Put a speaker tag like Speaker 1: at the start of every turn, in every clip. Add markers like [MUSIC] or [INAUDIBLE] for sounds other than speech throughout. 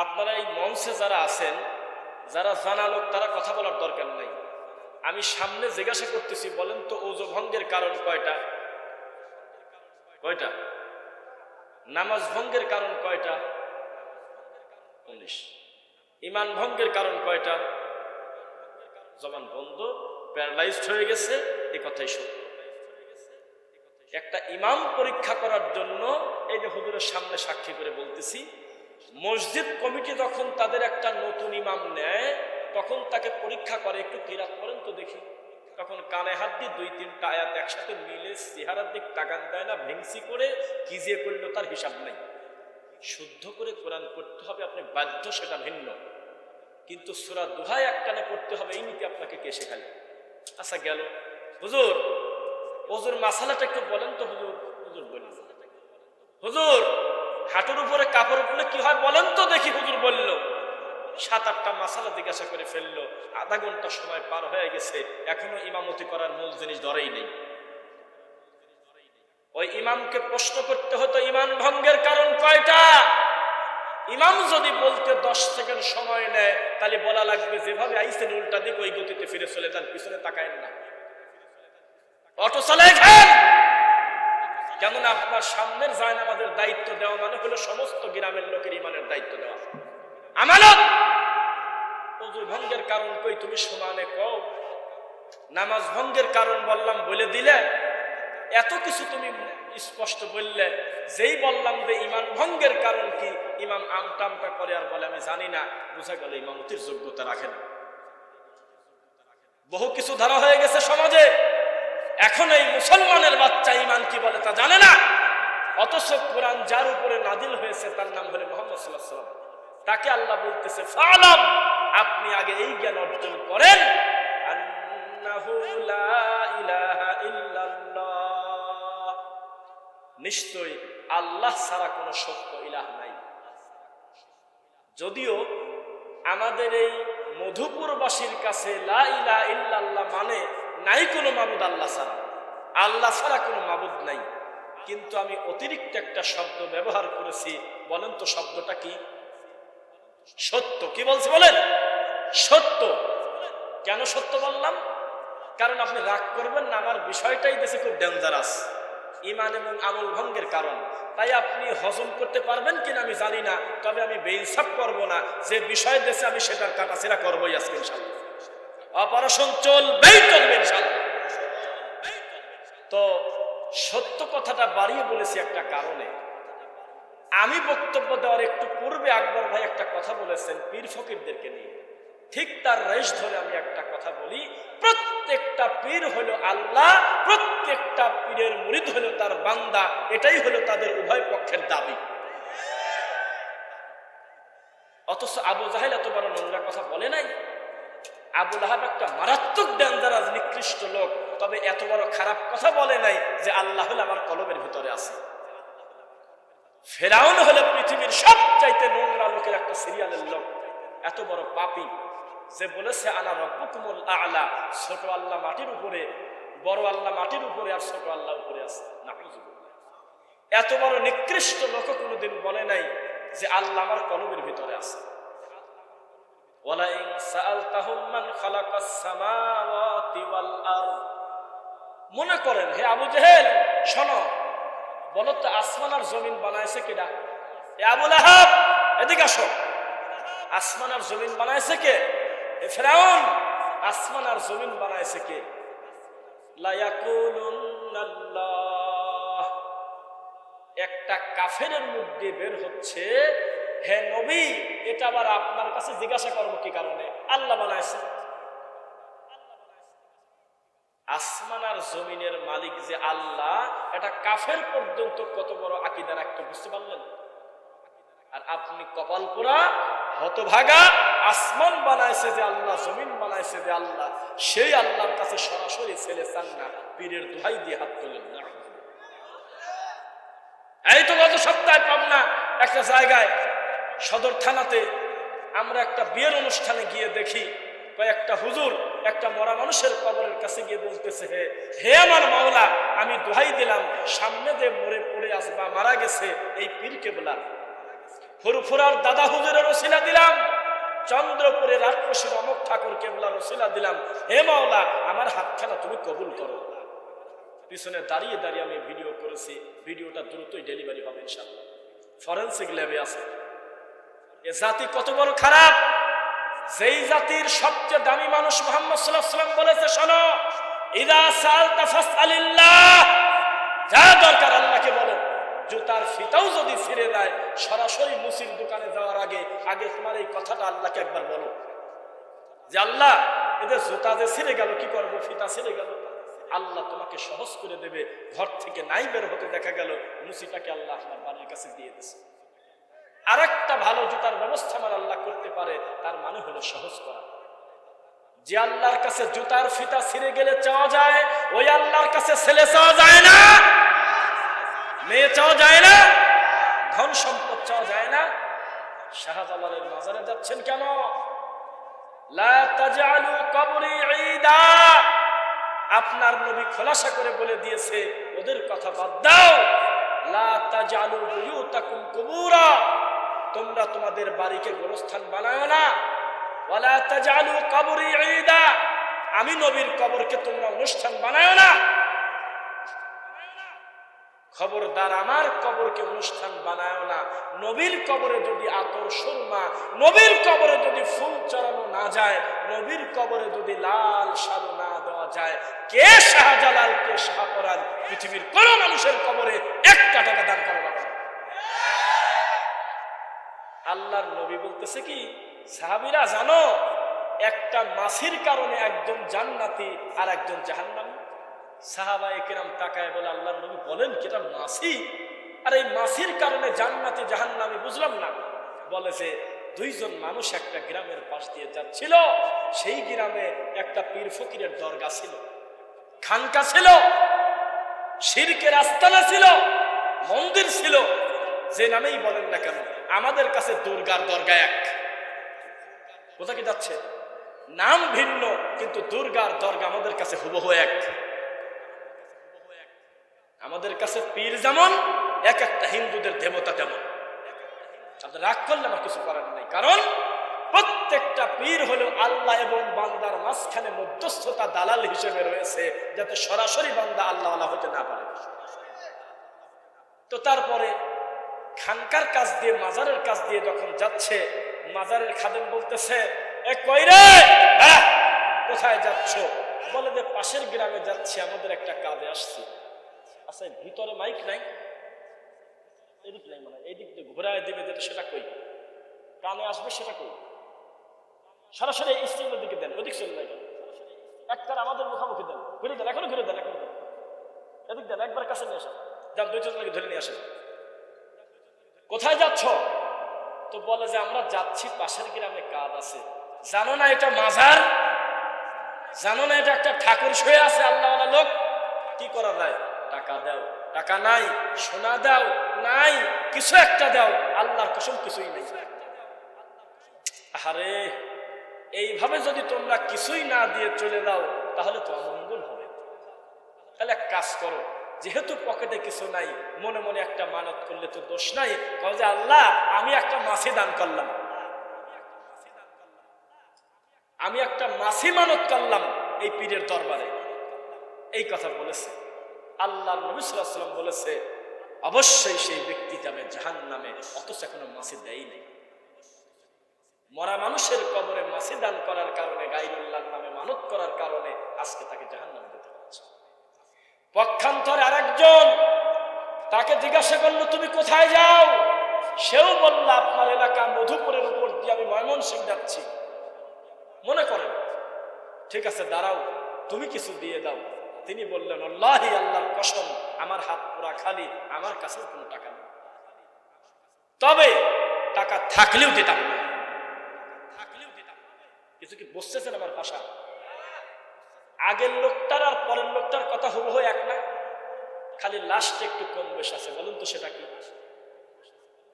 Speaker 1: আপনারা এই মঞ্চে যারা আছেন, যারা জানা লোক, তারা কথা বলার দরকার নাই। আমি সামনে জিজ্ঞাসা করতেছি, বলেন তো ওজো ভঙ্গের কারণ কয়টা? কয়টা? নামাজ ভঙ্গের কারণ কয়টা? উনিশ। ইমান ভঙ্গের কারণ কয়টা? জবান বন্ধ, প্যারালাইজড হয়ে গেছে, এ কথাই সত্য। একটা ইমাম পরীক্ষা করার জন্য এই যে হুজুরের সামনে সাক্ষী করে বলতেছি মসজিদ কমিটি যখন তাদের একটা নতুন ইমাম নেয়, তখন তাকে পরীক্ষা করে, একটু কিরাত করেন তো দেখি। তখন কানে হাত দিয়ে দুই তিনটা আয়াত একসাথে মিলে চেহারার দিক তাকান দেয় না, ভেংসি করে কি যে করল তার হিসাব নেই। শুদ্ধ করে কোরআন পড়তে হবে, আপনি বাধ্য সেটা ভিন্ন। কিন্তু সুরা দুহাই একটানে পড়তে হবে, এই নীতি আপনাকে কে শেখালে আচ্ছা গেল। হুজুর হুজুর, মাসালাটা একটু বলেন তো, হুজুর হুজুর বলেন হুজুর হাঁটুর উপরে কাপড় উঠলে কি হয় বলেন তো দেখি হুজুর বলল। সাত আটটা মাসালা জিজ্ঞাসা করে ফেলল। আধা ঘণ্টা সময় পার হয়ে গেছে, এখনও ইমামতি করার মূল জিনিস ধরেই নেই। ওই ইমামকে প্রশ্ন করতে হতো, ইমান ভঙ্গের কারণ কয়টা? ইমাম যদি বলতে দশ সেকেন্ড সময় নেয়, তাহলে বলা লাগবে যেভাবে আইসেন উল্টা দিক, ওই গতিতে ফিরে চলে যান, পিছনে তাকায় না। অটো চালায় কেননা আপনার সামনের জায়ন আমাদের দায়িত্ব দেওয়া মানে হলো সমস্ত গ্রামের লোকের ইমানের দায়িত্ব দেওয়া। আমানত! অজু ভঙ্গের কারণ কই তুমি সমানে কও? নামাজ ভঙ্গের কারণ বললাম বলে দিলে, এত কিছু তুমি স্পষ্ট বললে, যেই বললাম যে ইমান ভঙ্গের কারণ কি, ইমাম আমটামটা করে আর বলে, আমি জানি না, বুঝা গেল ইমামতির যোগ্যতা রাখে না। বহু কিছু ধারা হয়ে গেছে সমাজে। এখন এই মুসলমানের বাচ্চা ইমান কি বলে তা জানে না? অথচ কোরআন যার উপরে নাদিল হয়েছে, তার নাম হলে মোহাম্মদ সাল্লাহ তাকে আল্লাহ বলতেছে, ফালাম, আপনি আগে এই জ্ঞান অর্জন করেন। নিশ্চয়ই আল্লাহ ছাড়া কোনো সত্য ইলাহ নাই। যদিও আমাদের এই মধুপুরবাসীর কাছে লা ইলা ইল্লাল্লাহ মানে নাই কোনো মাবুদ আল্লাহ ছাড়া। আল্লাহ ছাড়া কোনো মাবুদ নাই। কিন্তু আমি অতিরিক্ত একটা শব্দ ব্যবহার করেছি। বলেন তো শব্দটা কি? সত্য। কি বলছে বলেন? সত্য। কেন সত্য বললাম? কারণ আপনি রাগ করবেন না, আমার বিষয়টাই দেশে খুব ডেঞ্জারাস ইমান এবং আমল ভঙ্গের কারণ। তাই আপনি হজম করতে পারবেন কিনা আমি জানি না, তবে আমি বেইনসাফ করব না। যে বিষয় দেশে আমি সেটার কাটাছেরা করবোই আজকে ইনশাল্লাহ অপারেশন চলবেই, চলবে ইনশাল্লাহ তো সত্য কথাটা বাড়িয়ে বলেছি একটা কারণে। আমি বক্তব্য দেওয়ার একটু পূর্বে আকবর ভাই একটা কথা বলেছেন পীর ফকিরদেরকে নিয়ে। ঠিক তার রেশ ধরে আমি একটা কথা বলি, প্রত্যেকটা পীর হলো আল্লাহ, প্রত্যেকটা পীরের মুরিদ হলো তার বান্দা, এটাই হলো তাদের উভয় পক্ষের দাবি। অথচ আবু জাহেল এত বড় নোংরা কথা বলে নাই। আবুল আহাব একটা মারাত্মক ডেঞ্জারাস নিকৃষ্ট লোক। তবে এত বড় খারাপ কথা বলে নাই যে আল্লাহ হলে আমার কলমের ভিতরে আছে। ফেরাউন হলো পৃথিবীর সবচাইতে নোংরা লোকের একটা সিরিয়ালের লোক। এত বড় পাপি যে বলেছে আলা রব্বুকুমুল আলা। ছোট আল্লাহ মাটির উপরে, বড় আল্লাহ মাটির উপরে আর ছোট আল্লাহ উপরে আছে। এত বড় নিকৃষ্ট লোক কোনোদিন বলে নাই যে আল্লাহ আমার কলমের ভিতরে আছে। মান করেন, হে আবু জেহেল, শোনো, বলো তো আসমান আর জমিন বানাইছে কিনা? এ আবুল আহাব এদিকে আসো। আসমান আর জমিন বানাইছে কে? এ ফেরাউন, আসমান আর জমিন বানাইছে কে? একটা কাফেরের মুখ দিয়ে বের হচ্ছে হে নবী, এটা আবার আপনার কাছে জিজ্ঞাসা করব কি কারণে? আল্লাহ বানাইছে আসমান আর জমিনের মালিক যে আল্লাহ, এটা কাফের পর্যন্ত কত বড় আকিদা রাখতে বুঝতে পারলেন? আর আপনি কপাল পোড়া, হতভাগা, আসমান বানাইছে যে আল্লাহ, জমিন বানাইছে যে আল্লাহ, সেই আল্লাহর কাছে সরাসরি ছেলে চান না পীরের দোহাই দিয়ে হাত তোলেন না এই তো গত সপ্তাহে পাবনা একটা জায়গায় সদর থানাতে আমরা একটা বিয়ের অনুষ্ঠানে গিয়ে দেখি, কয়েকটা হুজুর একটা মরা মানুষের কবরের কাছে গিয়ে বলতেছে, হে হে আমার মাওলা, আমি দোহাই দিলাম, সামনে যে মরে পড়ে আসবা, মারা গেছে, এই পীরকে বলা? ফুরফুরার দাদা হুজুরের ওসিলা দিলাম, চন্দ্রপুরে রাজকোষের অমক ঠাকুর কেবলার ওসিলা দিলাম, হে মাওলা, আমার হাতখানা তুমি কবুল করো। পিছনে দাঁড়িয়ে দাঁড়িয়ে আমি ভিডিও করেছি, ভিডিওটা দ্রুতই ডেলিভারি হবে ইনশাল্লাহ ফরেন্সিক ল্যাবে আছে। এ জাতি কত বড় খারাপ? যেই জাতির সবচেয়ে দামি মানুষ মোহাম্মদ সাল্লাহ সাল্লাম বলেছে, শোনো, ইদা সাল তাফাসআলিল্লাহ যা দরকার আল্লাহকে বলো। জুতার ফিতাও যদি ছিঁড়ে দেয় সরাসরি মুসির দোকানে যাওয়ার আগে আগে তোমার এই কথাটা আল্লাহকে একবার বলো। যে আল্লাহ, এদের জুতা যে ছিঁড়ে গেল, কি করব? ফিতা ছিঁড়ে গেল। আল্লাহ তোমাকে সহজ করে দেবে। ঘর থেকে নাই বের হতে দেখা গেল। মুসিটাকে আল্লাহ আপনার বাড়ির কাছে দিয়ে দিছে আর একটা ভালো জুতার ব্যবস্থা আমার আল্লাহ করতে পারে, তার মানে হলো সহজ করা। যে আল্লাহর কাছে জুতার ফিতা ছিঁড়ে গেলে চাওয়া যায়, ওই আল্লাহর কাছে ছেলে চাওয়া যায় না, মেয়ে চাওয়া যায় না, ধন সম্পদ চাওয়া যায় না। শাহজালালের মাজারে যাচ্ছেন কেন? আপনার নবী খোলাসা করে বলে দিয়েছে, ওদের কথা বাদ দাও। লা তাজআলু বুয়ুতাকুম কুবুরা। তোমরা তোমাদের বাড়িকে গোরস্থান বানায় না। ওয়ালা তাজআলু কবরি ঈদা। আমি নবীর কবরকে তোমরা অনুষ্ঠান বানায় না। খবরদার আমার কবরকে অনুষ্ঠান বানায় না। নবীর কবরে যদি আতর সুরমা, নবীর কবরে যদি ফুল চড়ানো না যায়, নবীর কবরে যদি লাল সালু না দেওয়া যায়, কে শাহজালাল, কে শাহপরান পৃথিবীর কোন মানুষের কবরে একটা টাকা দান করা। আল্লাহর নবী বলতেছে কি, সাহাবিরা জানো, একটা মাসির কারণে একজন জান্নাতি আর একজন জাহান্নামী। সাহাবা একেরাম তাকায় বলে, আল্লাহর নবী বলেন কি, এটা মাসি আর এই মাসির কারণে জান্নাতি, জাহান্নামী বুঝলাম না। বলে যে, দুইজন মানুষ একটা গ্রামের পাশ দিয়ে যাচ্ছিল, সেই গ্রামে একটা পীর ফকিরের দরগা ছিল। খানকা ছিল, শিরকের আস্তানা ছিল, মন্দির ছিল, যে নামেই বলেন না কেন। আমাদের কাছে দুর্গার দরগা এক। কোথা কি যাচ্ছে? নাম ভিন্ন, কিন্তু দুর্গার দরগা আমাদের কাছে হুবহু এক। আমাদের কাছে পীর যেমন, এক একটা হিন্দুদের দেবতা তেমন। আপনি রাগ করলে আমার কিছু করার নেই, কারণ প্রত্যেকটা পীর হলো আল্লাহ এবং বান্দার মাঝখানে মধ্যস্থতা দালাল হিসেবে রয়েছে, যাতে সরাসরি বান্দা আল্লাহ আল্লাহ হতে না পারে। তো তারপরে খানকার কাজ দিয়ে, মাজারের কাজ দিয়ে যখন যাচ্ছে, মাজারের খাদেম বলতেছে, এ কই রে? কোথায় যাচ্ছ? বলে যে, পাশের গ্রামে যাচ্ছি, আমাদের একটা কাজে আসছি। আচ্ছা ভিতরে মাইক নাই? এদিক নাই মানে এদিক দিয়ে ঘোরায় দিবে, যেটা সেটা কই? কানে আসবে, সেটা কই? সরাসরি স্টেজের দিকে দেন, ওদিক চলে যায় একবার আমাদের মুখোমুখি দেন। ঘুরে দেন, এখনও ঘুরে দেন, এখনও দেন। এদিক দেন, একবার কাছে নিয়ে আসেন। যান দুই চারজনকে ধরে নিয়ে আসেন। কোথায় যাচ্ছ? তো বলে যে, আমরা যাচ্ছি পাশের গ্রামে, কাজ আছে। জানো না এটা মাজার? জানো না এটা একটা ঠাকুর শুয়ে আছে আল্লাহ লোক? কি করা যায়? টাকা দাও। টাকা নাই, সোনা দাও। নাই, কিছু একটা দাও। আল্লাহর কসম কিছুই নেই। আরে এইভাবে যদি তোমরা কিছুই না দিয়ে চলে দাও তাহলে তো অমঙ্গল হবে। তাহলে এক কাজ করো যেহেতু পকেটে কিছু নাই, মনে মনে একটা মানত করলে তো দোষ নাই। যে আল্লাহ, আমি একটা মাছি দান করলাম। আমি একটা মাছি মানত করলাম এই পীরের দরবারে। এই কথা বলেছে। আল্লাহ নবী সাল্লাল্লাহু আলাইহি সাল্লাম বলেছে, অবশ্যই সেই ব্যক্তি যাবে জাহান নামে অথচ এখনও মাছি দেয় নাই। মরা মানুষের কবরে মাছি দান করার কারণে, গাইরুল্লাহর নামে মানত করার কারণে আজকে তাকে জাহান নামে পক্ষান্তরে আরেকজন তাকে জিজ্ঞাসা করল, তুমি কোথায় যাও? সেও বলল, আপনার এলাকা মধুপুরের উপর দিয়ে আমি ময়মনসিং যাচ্ছি। মনে করেন, ঠিক আছে, দাঁড়াও, তুমি কিছু দিয়ে দাও। তিনি বললেন, আল্লাহি, আল্লাহর কসম, আমার হাত পুরা খালি, আমার কাছে কোনো টাকা নেই। তবে টাকা থাকলেও দিতাম না। থাকলেও দিতাম কিছু কি বসতেছেন আমার ভাষা? আগের লোকটার আর পরের লোকটার কথা হুবহু এক না। খালি লাস্টে একটু কম বেশ আছে, বলুন তো সেটা কি?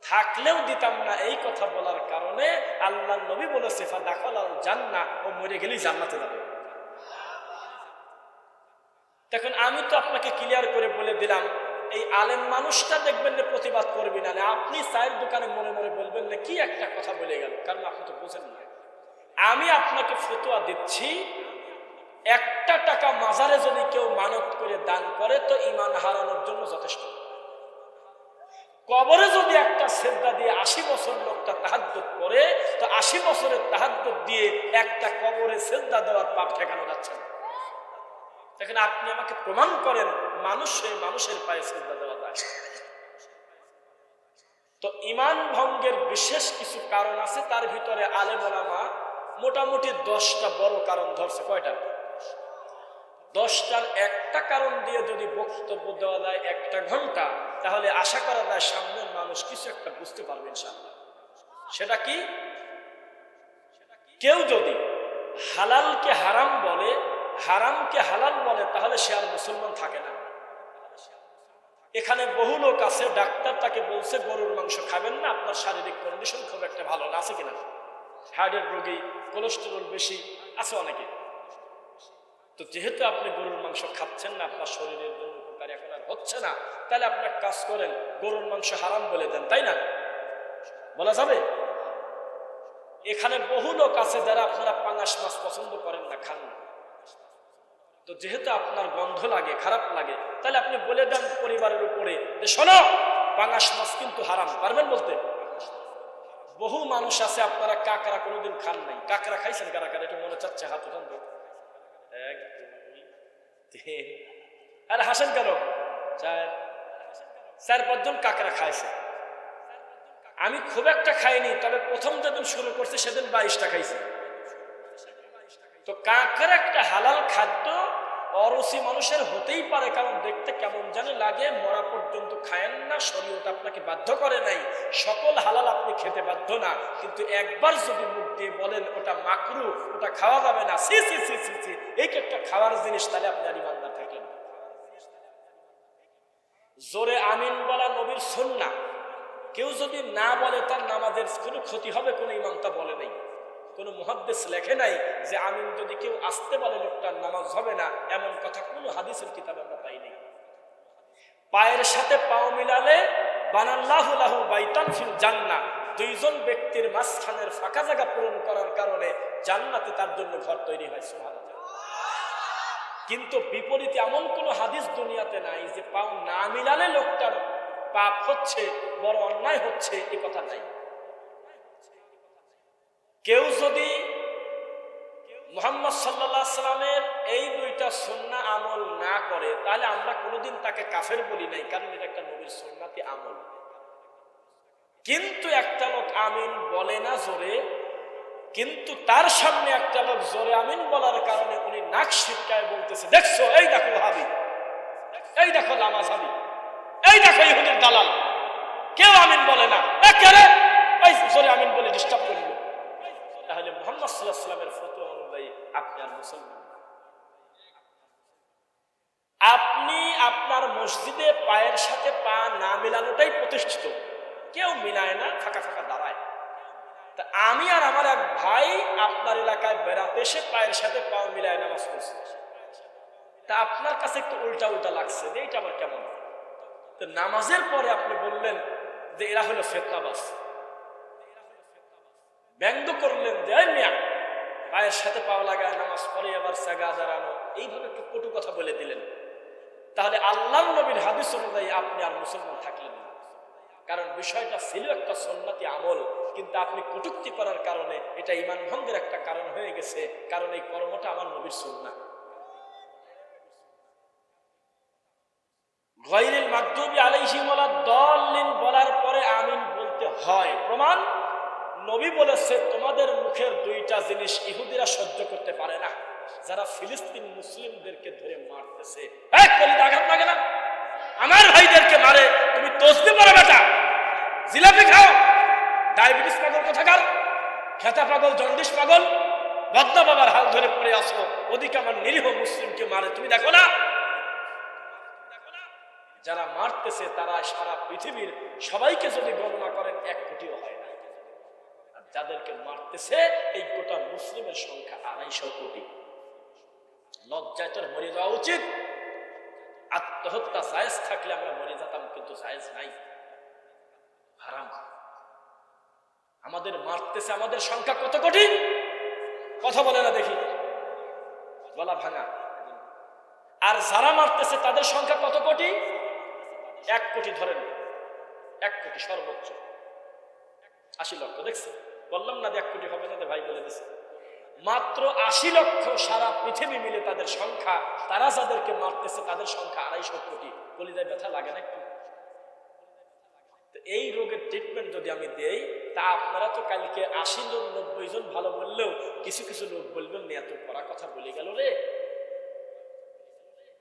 Speaker 1: থাকলেও দিতাম না এই কথা বলার কারণে আল্লাহ নবী বলেছে ফা দাখল আল জান্না ও মরে গেলেই জান্নাতে যাবে। দেখুন, আমি তো আপনাকে ক্লিয়ার করে বলে দিলাম, এই আলেম মানুষটা দেখবেন না প্রতিবাদ করবি না। আপনি চায়ের দোকানে মনে মনে বলবেন না কি একটা কথা বলে গেল, কারণ আপনি তো বোঝেন না। আমি আপনাকে ফতোয়া দিচ্ছি একটা টাকা মাজারে যদি কেউ মানত করে দান করে, তো ইমান হারানোর জন্য যথেষ্ট। কবরে যদি একটা শ্রদ্ধা দিয়ে আশি বছর লোকটা তাহাদ্দুত করে, তো আশি বছরের তাহাদ্দুত দিয়ে একটা কবরে শ্রদ্ধা দেওয়ার পাপ ঠেকানো যাচ্ছে না। দেখেন, আপনি আমাকে প্রমাণ করেন, মানুষ মানুষের পায়ে শ্রদ্ধা দেওয়া যায়। তো ইমান ভঙ্গের বিশেষ কিছু কারণ আছে, তার ভিতরে আলেমা মোটামুটি দশটা বড় কারণ ধরছে। কয়টা? দশটার একটা কারণ দিয়ে যদি বক্তব্য দেওয়া যায় একটা ঘণ্টা, তাহলে আশা করা যায় সামনের মানুষ কিছু একটা বুঝতে পারবে ইনশাআল্লাহ। সেটা কি? কেউ যদি হালালকে হারাম বলে, হারামকে হালাল বলে, তাহলে সে আর মুসলমান থাকে না। এখানে বহু লোক আছে, ডাক্তার তাকে বলছে, গরুর মাংস খাবেন না, আপনার শারীরিক কন্ডিশন খুব একটা ভালো না, আছে কিনা? হার্টের রোগী কোলেস্টেরল বেশি, আছে অনেকে। তো যেহেতু আপনি গরুর মাংস খাচ্ছেন না, আপনার শরীরের জন্য উপকার এখন আর হচ্ছে না, তাহলে আপনি এক কাজ করেন, গরুর মাংস হারাম বলে দেন, তাই না? বলা যাবে? এখানে বহু লোক আছে যারা আপনারা পাঙাশ মাছ পছন্দ করেন না, খান না। তো যেহেতু আপনার গন্ধ লাগে, খারাপ লাগে, তাহলে আপনি বলে দেন পরিবারের উপরে যে, শোনো, পাঙাশ মাছ কিন্তু হারাম। পারবেন বলতে? বহু মানুষ আছে আপনারা কাকড়া কোনোদিন খান নাই। কাকড়া খাইছেন কারা কারা? এটা মনে চাচ্ছে, হাত উঠান [LAUGHS] আরে হাসেন কেন? স্যার চার কাকড়া খাইছে। আমি খুব একটা খাইনি, তবে প্রথম যেদিন শুরু করছে, সেদিন বাইশটা খাইছে। তো কাকের একটা হালাল খাদ্য অরসি মানুষের হতেই পারে, কারণ দেখতে কেমন জানি লাগে, মরা পর্যন্ত খায়েন না শরীয়ত আপনাকে বাধ্য করে নাই। সকল হালাল আপনি খেতে বাধ্য না, কিন্তু একবার যদি মুখ দিয়ে বলেন, ওটা মাকরু, ওটা খাওয়া যাবে না। সি সি সি সি সি এই একটা খাওয়ার জিনিস তাহলে আপনি আর ইমানদার থাকলেন না। জোরে আমিন বলা নবীর সন্না কেউ যদি না বলে, তার নামাজের কোনো ক্ষতি হবে, কোনো ইমাম তা বলে নাই। কোনো মহাদ্দেশ লেখে নাই যে আমিন যদি কেউ আসতে বলে লোকটার নামাজ হবে না, এমন কথা কোনো হাদিসের কিতাবে আমরা পাই নাই। পায়ের সাথে পাও মিলালে বানাল্লাহু লাহু বাইতান ফিল জান্নাহ। দুইজন ব্যক্তির মাঝখানের ফাঁকা জায়গা পূরণ করার কারণে জান্নাতে তার জন্য ঘর তৈরি হয়, সুবহানাল্লাহ। কিন্তু বিপরীতে এমন কোনো হাদিস দুনিয়াতে নাই যে পাও না মিলালে লোকটার পাপ হচ্ছে, বড় অন্যায় হচ্ছে, এ কথা নাই। কেউ যদি মোহাম্মদ সাল্লাহ সাল্লামের এই দুইটা সন্না আমল না করে, তাহলে আমরা কোনোদিন তাকে কাফের বলি নাই, কারণ এটা একটা নবীর সন্নাতি আমল। কিন্তু একটা লোক আমিন বলে না জোরে, কিন্তু তার সামনে একটা লোক জোরে আমিন বলার কারণে উনি নাক শিটকায় বলতেছে, দেখছ, এই দেখো হাবি এই দেখো লামাজ হাবি এই দেখো ইহুদের দালাল, কেউ আমিন বলে না। কে জোরে আমিন বলে ডিস্টার্ব করল। তাহলে মোহাম্মদ সাল্লাহ সাল্লামের ফতোয়া অনুযায়ী আপনি আর মুসলমান আপনি আপনার মসজিদে পায়ের সাথে পা না মিলানোটাই প্রতিষ্ঠিত। কেউ মিলায় না, ফাঁকা ফাঁকা দাঁড়ায়। তা আমি আর আমার এক ভাই আপনার এলাকায় বেড়াতে এসে পায়ের সাথে পা মিলায় নামাজ পড়ছে। তা আপনার কাছে একটু উল্টা উল্টা লাগছে যে এইটা আবার কেমন? তো নামাজের পরে আপনি বললেন যে এরা হলো ফেতনাবাস ব্যঙ্গ করলেন যে মিয়া পায়ের সাথে পাওয়া লাগায় নামাজ পড়ে আবার সাগা দাঁড়ানো। এইভাবে একটু কটু কথা বলে দিলেন। তাহলে আল্লাহ নবীর হাদিস অনুযায়ী আপনি আর মুসলমান থাকলেন কারণ বিষয়টা ছিল একটা সন্ন্যাতি আমল, কিন্তু আপনি কটুক্তি করার কারণে এটা ইমান ভঙ্গের একটা কারণ হয়ে গেছে, কারণ এই কর্মটা আমার নবীর সন্না গয়রিল মাকদুবি আলাইহিম ওয়ালা দল্লিন বলার পরে আমিন বলতে হয়। প্রমাণ নবী বলেছে, তোমাদের মুখের দুইটা জিনিস ইহুদিরা সহ্য করতে পারে না। যারা ফিলিস্তিন মুসলিমদেরকে ধরে মারতেছে। আঘাত লাগে না? আমার ভাইদেরকে মারে, তুমি তসবি পড়ো বেটা। জিলাপি খাও। ডায়াবেটিস পাগল কোথাকার? খেতা পাগল, জন্ডিস পাগল? বদ্দা বাবার হাল ধরে পড়ে আসো ওদিকে আমার নিরীহ মুসলিমকে মারে, তুমি দেখো না? যারা মারতেছে, তারা সারা পৃথিবীর সবাইকে যদি গণনা করেন, এক কোটিও হয় যাদেরকে মারতেছে, এই গোটা মুসলিমের সংখ্যা আড়াইশো কোটি। লজ্জায় তোর মরে যাওয়া উচিত। আত্মহত্যা জায়েজ থাকলে আমরা মরে যেতাম, কিন্তু জায়েজ নাই। হারাম। আমাদের মারতেছে, আমাদের সংখ্যা কত কোটি? কথা বলে না দেখি। গলা ভাঙা। আর যারা মারতেছে, তাদের সংখ্যা কত কোটি? এক কোটি ধরেন। এক কোটি সর্বোচ্চ। আশি লক্ষ দেখছে বললাম না এক কোটি হবে না ভাই বলে দিছে। মাত্র আশি লক্ষ সারা পৃথিবী মিলে তাদের সংখ্যা, তারা যাদেরকে মারতেছে তাদের সংখ্যা আড়াইশো কোটি। কলিজায় ব্যথা লাগে না একটু? এই রোগের ট্রিটমেন্ট যদি আমি দেই, তা আপনারা তো কালকে আশি জন, নব্বই জন ভালো বললেও কিছু কিছু লোক বলবেন এত কড়া কথা বলে গেল রে।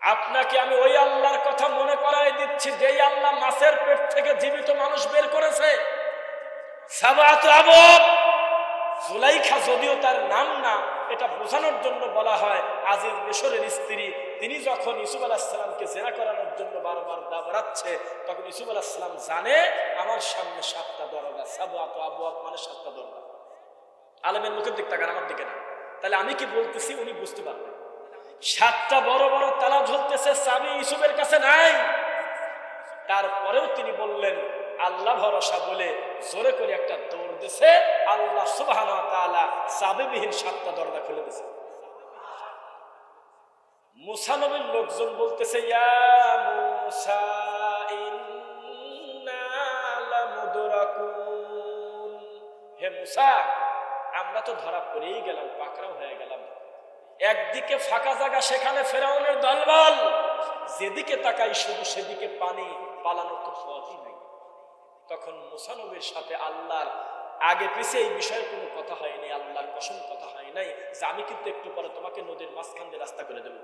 Speaker 1: আপনাকে আমি ওই আল্লাহর কথা মনে করাই দিচ্ছি, যেই আল্লাহ মাছের পেট থেকে জীবিত মানুষ বের করেছে। সাবাত আবব। জুলাইখা যদিও তার নাম না, এটা বোঝানোর জন্য বলা হয় আজিজ মিশরের স্ত্রী। তিনি যখন ইসুফ আলাহিসাল্লামকে জেনা করানোর জন্য বারবার দাবড়াচ্ছে তখন ইসুফ আলাহিসাল্লাম জানে, আমার সামনে সাতটা দরজা। সাবাত আবু মানে সাতটা দরজা। আলমের মুখের দিক তাকান, আমার দিকে না তাহলে আমি কি বলতেছি উনি বুঝতে পারবেন। সাতটা বড় বড় তালা ঝুলতেছে চাবি ইসুফের কাছে নাই। তারপরেও তিনি বললেন আল্লাহ ভরসা বলে জোরে করে একটা দৌড় দিছে। আল্লাহ সুবাহ চাবিবিহীন সাতটা দরজা খুলে দিছে। মুসানবীর লোকজন বলতেছে হে মুসা, আমরা তো ধরা পড়েই গেলাম, পাকড়াও হয়ে গেলাম। একদিকে ফাঁকা জায়গা, সেখানে ফেরাউনের দলবল। যেদিকে তাকাই শুধু সেদিকে পানি পালানোর তো পথই নাই। তখন মুসানবীর সাথে আল্লাহর আগে পিছিয়ে এই বিষয়ে কোনো কথা হয়নি আল্লাহর কসম কথা হয় নাই যে আমি কিন্তু একটু পরে তোমাকে নদীর মাঝখান দিয়ে রাস্তা করে দেব।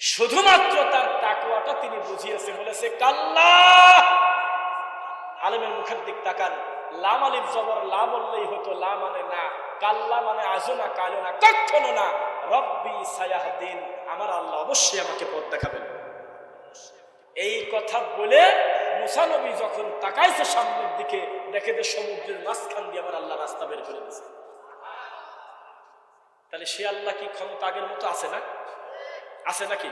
Speaker 1: শুধুমাত্র তার তাকুয়াটা তিনি বুঝিয়েছে, বলেছে, কাল্লা! আলেমের মুখের দিক তাকান। লাম আলিফ জবর লা বললেই হতো, লা মানে না, কাল্লা মানে আজও না, কালো না, কখনো না। রব্বি সায়াহদিন, আমার আল্লাহ অবশ্যই আমাকে পথ দেখাবেন। এই কথা বলে মুসানবী যখন তাকাইছে সামনের দিকে, দেখে যে সমুদ্রের মাঝখান দিয়ে আমার আল্লাহ রাস্তা বের করে দিয়েছে তাহলে সে আল্লাহ কি ক্ষমতা আগের মতো আছে না? আছে নাকি?